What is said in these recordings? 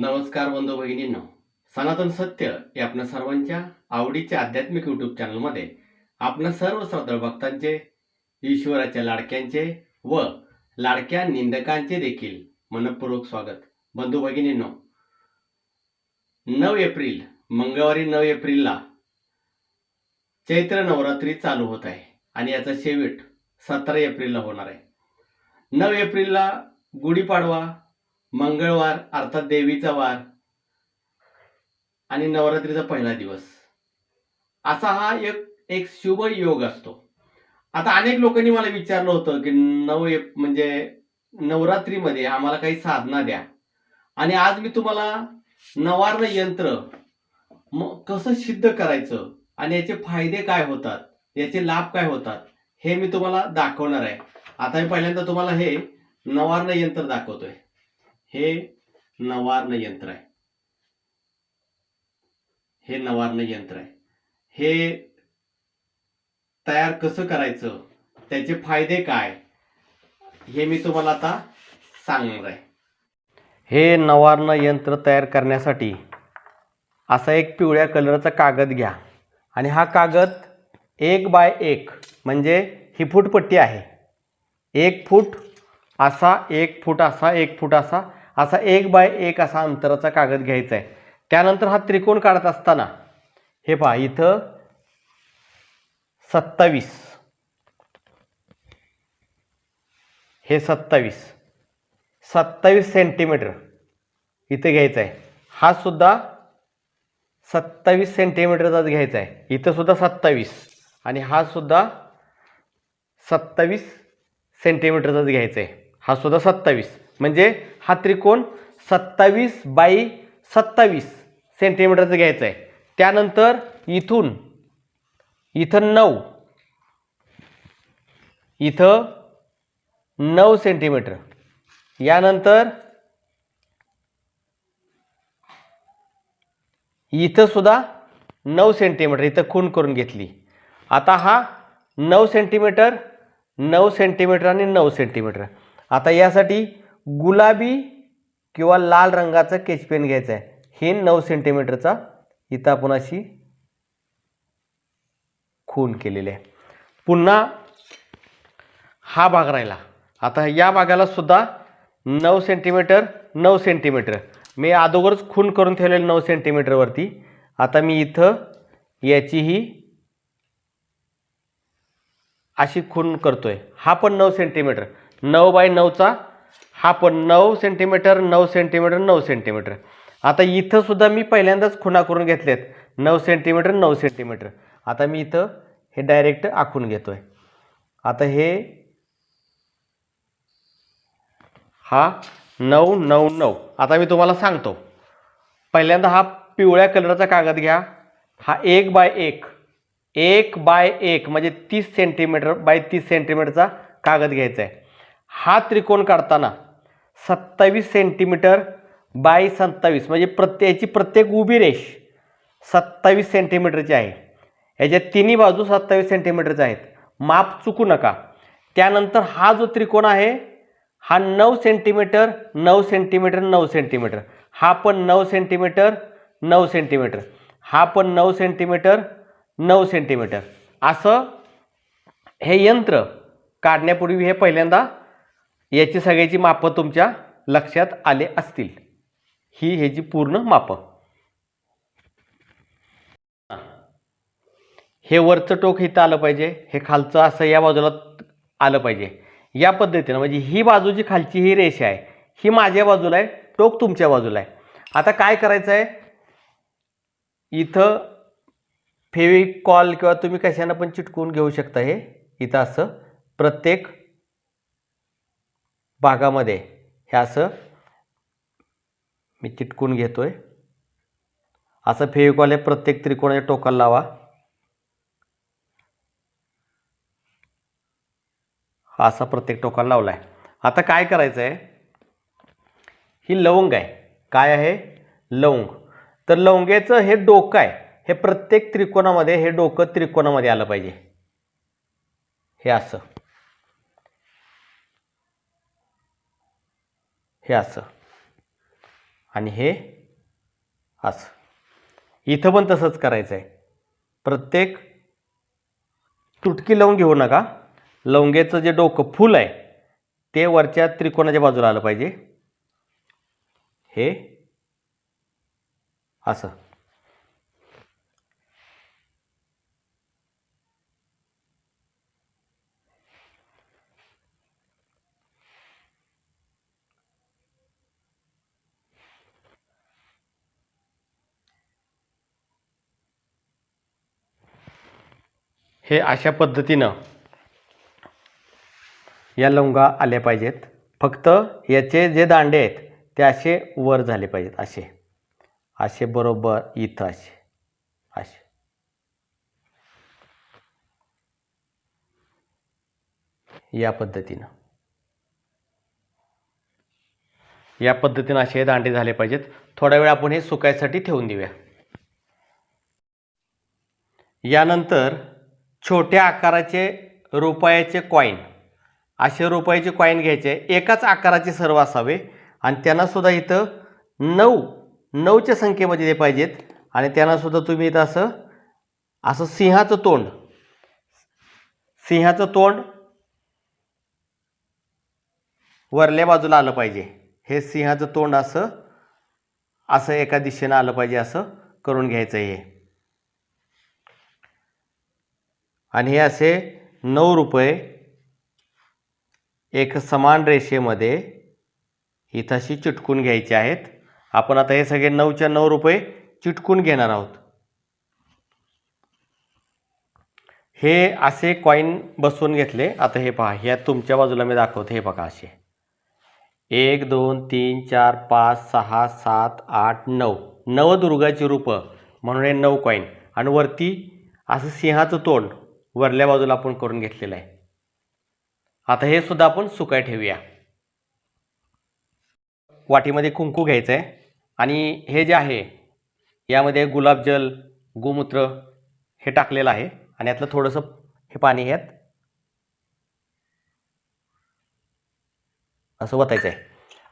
नमस्कार बंधू भगिनींनो. सनातन सत्य या आपल्या सर्वांच्या आवडीच्या आध्यात्मिक युट्यूब चॅनलमध्ये आपल्या सर्व श्रद्धाळ भक्तांचे ईश्वराच्या लाडक्यांचे व लाडक्या निंदकांचे देखील मनपूर्वक स्वागत. बंधू भगिनींनो नऊ एप्रिल मंगळवारी नऊ एप्रिलला चैत्र नवरात्री चालू होत आहे आणि याचा शेवट सतरा एप्रिलला होणार आहे. नऊ एप्रिलला गुढीपाडवा मंगळवार अर्थात देवीचा वार आणि नवरात्रीचा पहिला दिवस. असा हा एक एक शुभ योग असतो. आता अनेक लोकांनी मला विचारलं होतं की नव म्हणजे नवरात्रीमध्ये आम्हाला काही साधना द्या. आणि आज मी तुम्हाला नवार्ण यंत्र मग कसं सिद्ध करायचं आणि याचे फायदे काय होतात याचे लाभ काय होतात हे मी तुम्हाला दाखवणार आहे. आता मी पहिल्यांदा तुम्हाला हे नवार्ण यंत्र दाखवतोय. हे नवार्ण यंत्र आहे. हे नवार्ण यंत्र आहे. हे तयार कसं करायचं? त्याचे फायदे काय? हे मी तुम्हाला आता सांगणार आहे. हे नवार्ण यंत्र तयार करण्यासाठी असा एक पिवळ्या कलरचा कागद घ्या. आणि हा कागद एक बाय एक म्हणजे ही फूटपट्टी आहे. एक फूट असा एक फूट असा एक फूट असा असा एक बाय एक असा अंतराचा कागद घ्यायचा आहे. त्यानंतर हा त्रिकोण काढत असताना हे पहा इथं सत्तावीस. हे सत्तावीस. सत्तावीस सेंटीमीटर इथं घ्यायचा आहे. हा सुद्धा सत्तावीस सेंटीमीटरचाच घ्यायचा आहे. इथं सुद्धा सत्तावीस. आणि हा सुद्धा सत्तावीस सेंटीमीटरचाच घ्यायचा आहे. हा सुद्धा सत्तावीस. म्हणजे हा त्रिकोण सत्तावीस बाय सत्तावीस सेंटीमीटरचं घ्यायचं आहे त्यानंतर इथून इथं नऊ इथं नऊ सेंटीमीटर. यानंतर इथं सुद्धा नऊ सेंटीमीटर इथं खून करून घेतली. आता हा नऊ सेंटीमीटर नऊ सेंटीमीटर आणि नऊ सेंटीमीटर. आता यासाठी गुलाबी किंवा लाल रंगाचं केच पेन आहे. हे नऊ सेंटीमीटरचा इथं आपण अशी खून केलेली आहे. पुन्हा हा भाग राहिला. आता या भागाला सुद्धा नऊ सेंटीमीटर नऊ सेंटीमीटर मी अगोदरच खून करून ठेवलेलं नऊ सेंटीमीटरवरती आता मी इथं याचीही अशी खून करतोय. हा पण नऊ सेंटीमीटर नऊ बाय नऊचा हा पण नऊ सेंटीमीटर नऊ सेंटीमीटर नऊ सेंटीमीटर आता इथं सुद्धा मी पहिल्यांदाच खुणा करून घेतलेत. नऊ सेंटीमीटर नऊ सेंटीमीटर आता मी इथं हे डायरेक्ट आखून घेतोय. आता हे हा नऊ नऊ नऊ. आता मी तुम्हाला सांगतो. पहिल्यांदा हा पिवळ्या कलरचा कागद घ्या. हा एक बाय एक. एक बाय एक म्हणजे तीस सेंटीमीटर बाय तीस सेंटीमीटरचा कागद घ्यायचा आहे हा त्रिकोण काढताना सत्तावीस सेंटीमीटर बाय सत्तावीस म्हणजे प्रत्येकाची प्रत्येक उभी रेष सत्तावीस सेंटीमीटरची आहे. याच्या तिन्ही बाजू सत्तावीस सेंटीमीटरच्या आहेत. माप चुकू नका. त्यानंतर हा जो त्रिकोण आहे हा नऊ सेंटीमीटर नऊ सेंटीमीटर नऊ सेंटीमीटर. हा पण नऊ सेंटीमीटर नऊ सेंटीमीटर. हा पण नऊ सेंटीमीटर नऊ सेंटीमीटर. असं हे यंत्र काढण्यापूर्वी हे पहिल्यांदा याची सगळ्याची मापं तुमच्या लक्षात आले असतील. ही ह्याची पूर्ण मापं. हे वरचं टोक इथं आलं पाहिजे हे खालचं असं या बाजूला आलं पाहिजे. या पद्धतीनं म्हणजे ही बाजू जी खालची ही रेषा आहे ही माझ्या बाजूला आहे टोक तुमच्या बाजूला आहे. आता काय करायचं आहे? इथं फेविकॉल किंवा तुम्ही कशानं पण चिटकवून घेऊ शकता हे. इथं असं प्रत्येक भागामध्ये हे असं मी चिटकून घेतो आहे असं फेविकॉल हे प्रत्येक त्रिकोणाच्या टोकाला लावा. असा प्रत्येक टोकाला लावला आहे आता काय करायचं आहे ही लवंग आहे. काय आहे? लवंग. तर लवंगेचं हे डोकं आहे. हे प्रत्येक त्रिकोणामध्ये हे डोकं त्रिकोणामध्ये आलं पाहिजे. हे असं. हे असं. आणि हे असं. इथं पण तसंच करायचं आहे प्रत्येक तुटकी लावून घेऊ नका. लवंगेचं जे डोकं फुल आहे ते वरच्या त्रिकोणाच्या बाजूला आलं पाहिजे. हे असं. हे अशा पद्धतीनं या लवंगा आल्या पाहिजेत. फक्त याचे जे दांडे आहेत ते असे वर झाले पाहिजेत असे. असे बरोबर इथं असे. असे. या पद्धतीनं. या पद्धतीनं असे दांडे झाले पाहिजेत. थोडा वेळ आपण हे सुकायसाठी ठेवून देऊया. यानंतर छोट्या आकाराचे रुपयाचे कॉईन असे रुपयाचे कॉईन घ्यायचे. एकाच आकाराचे सर्व असावे. आणि त्यांनासुद्धा इथं नऊ नऊच्या संख्येमध्ये ते पाहिजेत. आणि त्यांनासुद्धा तुम्ही इथं असं असं सिंहाचं तोंड सिंहाचं तोंड वरल्या बाजूला आलं पाहिजे. हे सिंहाचं तोंड असं असं एका दिशेनं आलं पाहिजे असं करून घ्यायचं हे. आणि हे असे नऊ रुपये एक समान रेषेमध्ये इथं अशी चिटकून घ्यायचे आहेत. आपण आता हे सगळे नऊच्या नऊ रुपये चिटकून घेणार आहोत. हे असे कॉईन बसवून घेतले. आता हे पहा ह्या तुमच्या बाजूला मी दाखवतो. हे बघा असे. एक दोन तीन चार पाच सहा सात आठ नऊ. नवदुर्गाची रूपं म्हणून हे नऊ कॉईन आणि वरती असं सिंहाचं तोंड. वरल्या बाजूला आपण करून घेतलेलं आहे. आता हे सुद्धा आपण सुकाय ठेवूया. वाटीमध्ये कुंकू घ्यायचं आहे आणि हे जे आहे यामध्ये गुलाबजल गोमूत्र हे टाकलेलं आहे आणि यातलं थोडंसं हे पाणी ह्यात असं ओतायचं आहे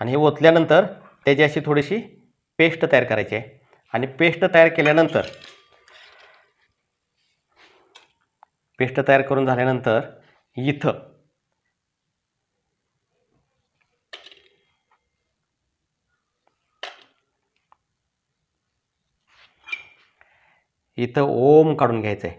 आणि हे ओतल्यानंतर त्याची अशी थोडीशी पेस्ट तयार करायची आहे. आणि पेस्ट तयार केल्यानंतर पेस्ट तयार करून झाल्यानंतर इथं इथं ओम काढून घ्यायचं आहे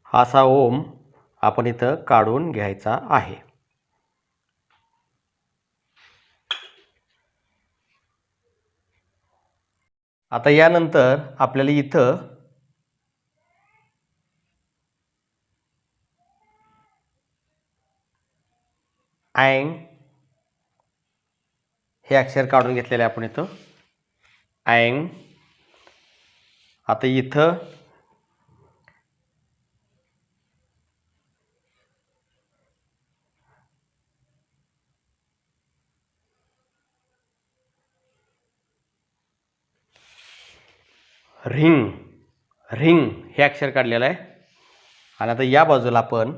हा असा ओम आपण इथं काढून घ्यायचा आहे. आता यानंतर आपल्याला इथं अँग हे अक्षर काढून घेतलेले आहे आपण इथं. अँग आता इथं रिंग रिंग हे अक्षर काढलेलं आहे. आणि आता या बाजूला आपण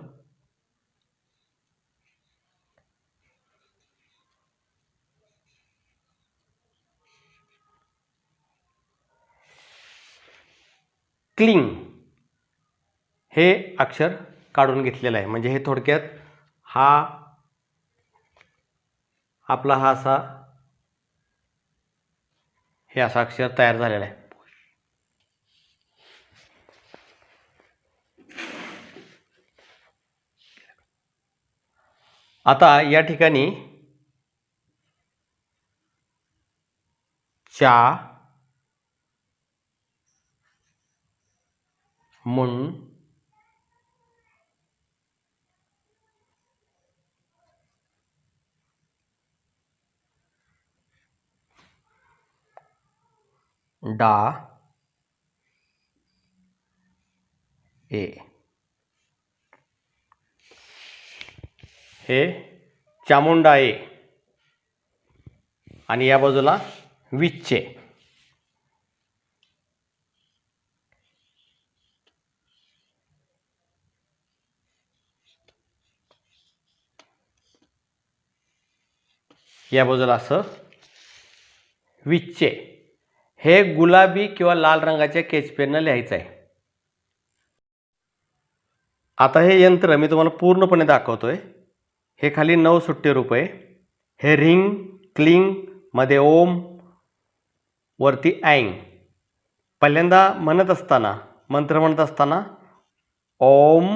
क्लिंग हे अक्षर काढून घेतलेलं आहे. म्हणजे हे थोडक्यात हा आपला हा असा हे असा अक्षर तयार झालेला आहे. आता या ठिकाणी चा मुन डा ए. हे चामुंडाये आणि या बाजूला विच्चे. या बाजूला असं विच्चे. हे गुलाबी किंवा लाल रंगाच्या केचपेननं लिहायचं आहे. आता हे यंत्र मी तुम्हाला पूर्णपणे दाखवतोय. हे खाली नऊ सुट्टे रुपये हे रिंग क्लिंगमध्ये ओम वरती अँग पहिल्यांदा म्हणत असताना मंत्र म्हणत असताना ओम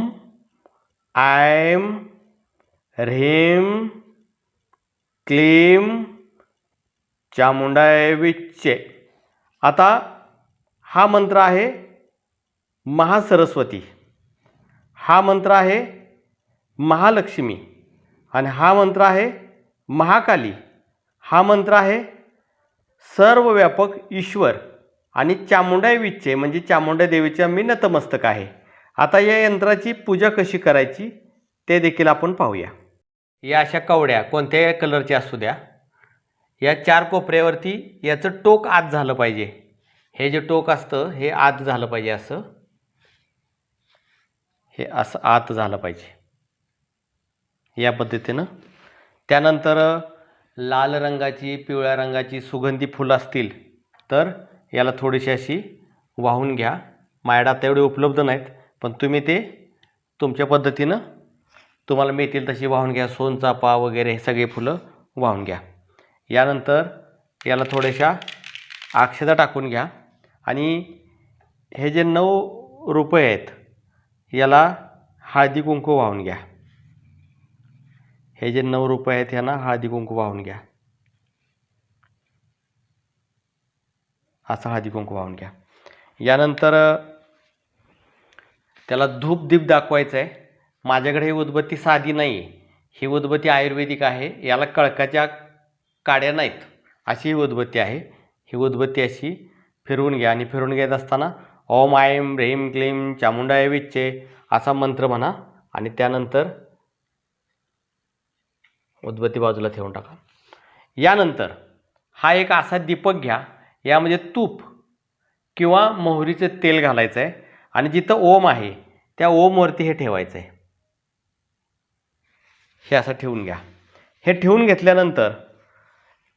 आयम ह्रीम क्लीम चामुंडाविच्चे आता हा मंत्र आहे महासरस्वती. हा मंत्र आहे महालक्ष्मी. आणि हा मंत्र आहे महाकाली. हा मंत्र आहे सर्वव्यापक ईश्वर आणि चामुंडाईविचे म्हणजे चामुंडा देवीच्या मी नतमस्तक आहे. आता या यंत्राची पूजा कशी करायची ते देखील आपण पाहूया. या अशा कवड्या कोणत्याही कलरच्या असू द्या. या चार कोपऱ्यावरती याचं टोक आत झालं पाहिजे. हे जे टोक असतं हे आत झालं पाहिजे असं. हे असं आत झालं पाहिजे. या पद्धतीनं. त्यानंतर लाल रंगाची पिवळ्या रंगाची सुगंधी फुलं असतील तर याला थोडीशी अशी वाहून घ्या. मायडा तेवढे उपलब्ध नाहीत पण तुम्ही ते तुमच्या पद्धतीनं तुम्हाला मिळतील तशी वाहून घ्या. सोनचापा वगैरे हे सगळे फुलं वाहून घ्या. यानंतर याला थोड्याशा अक्षता टाकून घ्या. आणि हे जे नऊ रुपये आहेत याला हळदी कुंकू वाहून घ्या. हे जे नऊ रुपये आहेत ह्यांना हळदी कुंकू वाहून घ्या. असं हळदी कुंकू वाहून घ्या. यानंतर त्याला धूप दीप दाखवायचं आहे माझ्याकडे ही उदबत्ती साधी नाही आहे ही उदबत्ती आयुर्वेदिक आहे. याला कळकाच्या काड्या नाहीत. अशी ही उदबत्ती आहे. ही उदबत्ती अशी फिरवून घ्या आणि फिरवून घेत असताना ओम आयम ह्रीम क्लीम चामुंडाय विच्चे असा मंत्र म्हणा आणि त्यानंतर उदबत्ती बाजूला ठेवून टाका. यानंतर हा एक असा दीपक घ्या यामध्ये तूप किंवा मोहरीचं तेल घालायचं आहे आणि जिथं ओम आहे त्या ओमवरती हे ठेवायचं आहे हे असं ठेवून घ्या. हे ठेवून घेतल्यानंतर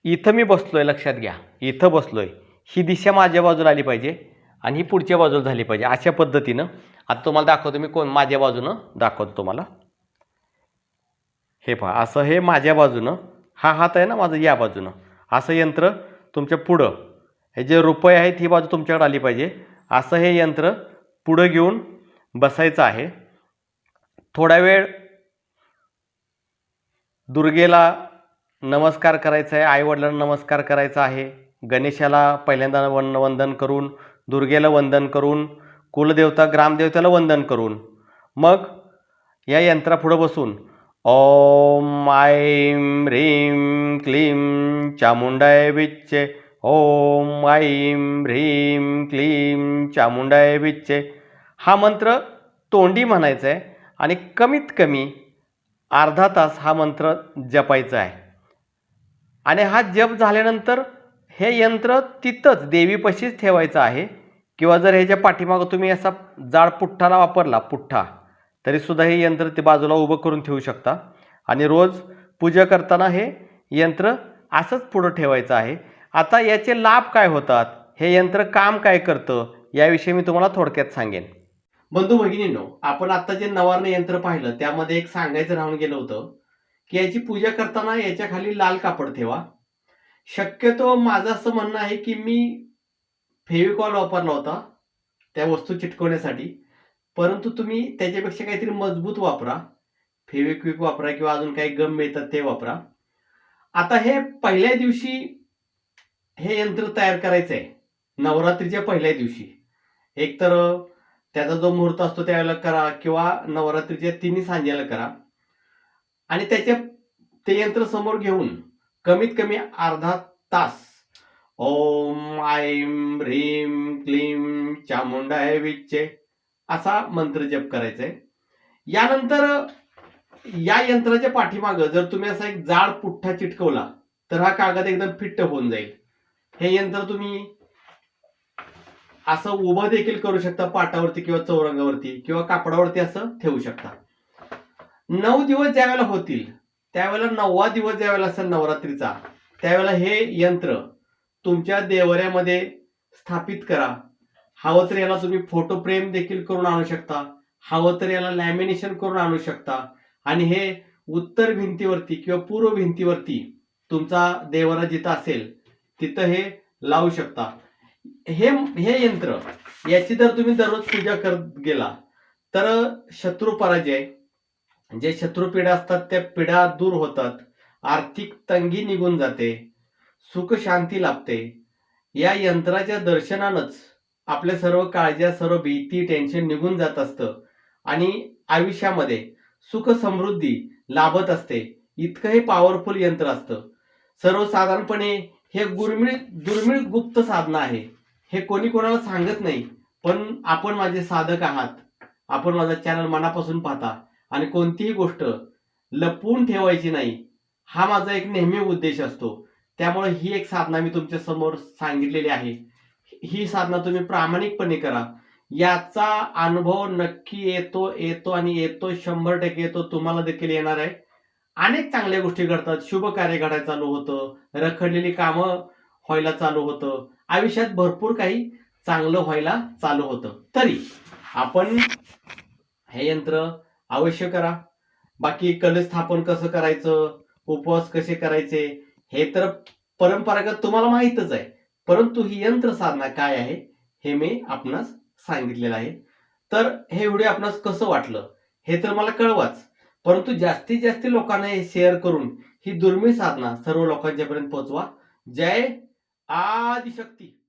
इथं मी बसलो आहे लक्षात घ्या. इथं बसलो आहे ही दिशा माझ्या बाजूला आली पाहिजे आणि ही पुढच्या बाजूला झाली पाहिजे अशा पद्धतीनं. आता तुम्हाला दाखवतो मी कोण माझ्या बाजूनं दाखवतो तुम्हाला. हे पहा असं हे माझ्या बाजूनं हा हात आहे ना माझं या बाजूनं असं यंत्र तुमच्या पुढं हे जे रुपये आहेत ही बाजू तुमच्याकडे आली पाहिजे असं हे यंत्र पुढं घेऊन बसायचं आहे. थोडा वेळ दुर्गेला नमस्कार करायचा आहे आईवडिलांना नमस्कार करायचा आहे गणेशाला पहिल्यांदा वन वंदन करून दुर्गेला वंदन करून कुलदेवता ग्रामदेवतेला वंदन करून मग या यंत्रापुढं बसून ओम ऐं ह्रीं क्लीं चामुंडाय विच्चे ओम ऐं ह्रीं क्लीं चामुंडाय विच्चे हा मंत्र तोंडी म्हणायचा आहे आणि कमीत कमी अर्धा तास हा मंत्र जपायचा आहे आणि हा जप झाल्यानंतर हे यंत्र तिथंच देवीपाशीच ठेवायचं आहे. किंवा जर ह्याच्या पाठीमागं तुम्ही असा जाड पुठ्ठाला वापरला पुठ्ठा तरीसुद्धा हे यंत्र ते बाजूला उभं करून ठेवू शकता. आणि रोज पूजा करताना हे यंत्र असंच पुढं ठेवायचं आहे. आता याचे लाभ काय होतात? हे यंत्र काम काय करतं? याविषयी मी तुम्हाला थोडक्यात सांगेन. बंधू भगिनींनो आपण आता जे नवारण यंत्र पाहिलं त्यामध्ये एक सांगायचं राहून गेलं होतं की याची पूजा करताना याच्या खाली लाल कापड ठेवा. शक्यतो माझं असं म्हणणं आहे की मी फेविकॉल वापरला होता त्या वस्तू चिटकवण्यासाठी. परंतु तुम्ही त्याच्यापेक्षा काहीतरी मजबूत वापरा. फेविक्विक वापरा किंवा अजून काही गम मिळतात ते वापरा. आता हे पहिल्या दिवशी हे यंत्र तयार करायचं आहे नवरात्रीच्या पहिल्या दिवशी. एकतर त्याचा जो मुहूर्त असतो त्यावेळेला करा किंवा नवरात्रीच्या तिन्ही सांजेला करा. आणि त्याच्या ते यंत्र समोर घेऊन कमीत कमी अर्धा तास ओम ऐम ह्रीम क्लीं चामुंडा विच्चे असा मंत्र जप करायचा आहे यानंतर या यंत्राच्या पाठीमागं जर तुम्ही असा एक जाड पुठ्ठा चिटकवला तर हा कागद एकदम फिट्ट होऊन जाईल. हे यंत्र तुम्ही असं उभं देखील करू शकता पाटावरती किंवा चौरंगावरती किंवा कापडावरती असं ठेवू शकता. नऊ दिवस ज्यावेळेला होतील त्यावेळेला नववा दिवस ज्यावेळेला असेल नवरात्रीचा त्यावेळेला हे यंत्र तुमच्या देवऱ्यामध्ये स्थापित करा. हवं तर याला तुम्ही फोटो फ्रेम देखील करून आणू शकता. हवं तर याला लॅमिनेशन करून आणू शकता. आणि हे उत्तर भिंतीवरती किंवा पूर्व भिंतीवरती तुमचा देवरा जिथं असेल तिथं हे लावू शकता. हे हे यंत्र याची जर तुम्ही दररोज पूजा करत गेला तर शत्रू पराजय जे शत्रू पिढ्या असतात त्या पिढ्या दूर होतात. आर्थिक तंगी निघून जाते. सुख शांती लाभते. या यंत्राच्या दर्शनानंच आपल्या सर्व काळज्या सर्व भीती टेन्शन निघून जात असतं. आणि आयुष्यामध्ये सुख समृद्धी लाभत असते. इतकं हे पॉवरफुल यंत्र असतं. सर्वसाधारणपणे हे गुरमिळ दुर्मिळ गुप्त साधनं आहे. हे कोणी कोणाला सांगत नाही पण आपण माझे साधक आहात. आपण माझा चॅनल मनापासून पाहता. आणि कोणतीही गोष्ट लपवून ठेवायची नाही. हा माझा एक नेहमी उद्देश असतो. त्यामुळे ही एक साधना मी तुमच्यासमोर सांगितलेली आहे. ही साधना तुम्ही प्रामाणिकपणे करा. याचा अनुभव नक्की येतो येतो आणि येतो. शंभर टक्के येतो. तुम्हाला देखील येणार आहे. अनेक चांगल्या गोष्टी घडतात. शुभ कार्य घडायला चालू होतं. रखडलेली कामं व्हायला चालू होतं. आयुष्यात भरपूर काही चांगलं व्हायला चालू होतं. तरी आपण हे यंत्र अवश्य करा. बाकी कलस्थापन कसं करायचं? उपवास कसे करायचे? हे तर परंपरागत तुम्हाला माहीतच आहे. परंतु ही यंत्र साधना काय आहे हे मी आपणास सांगितलेलं आहे. तर हे व्हिडिओ आपणास कसं वाटलं हे तर मला कळवाच. परंतु जास्तीत जास्त लोकांना हे शेअर करून ही दुर्मिळ साधना सर्व लोकांच्यापर्यंत पोहोचवा. जय आदिशक्ती.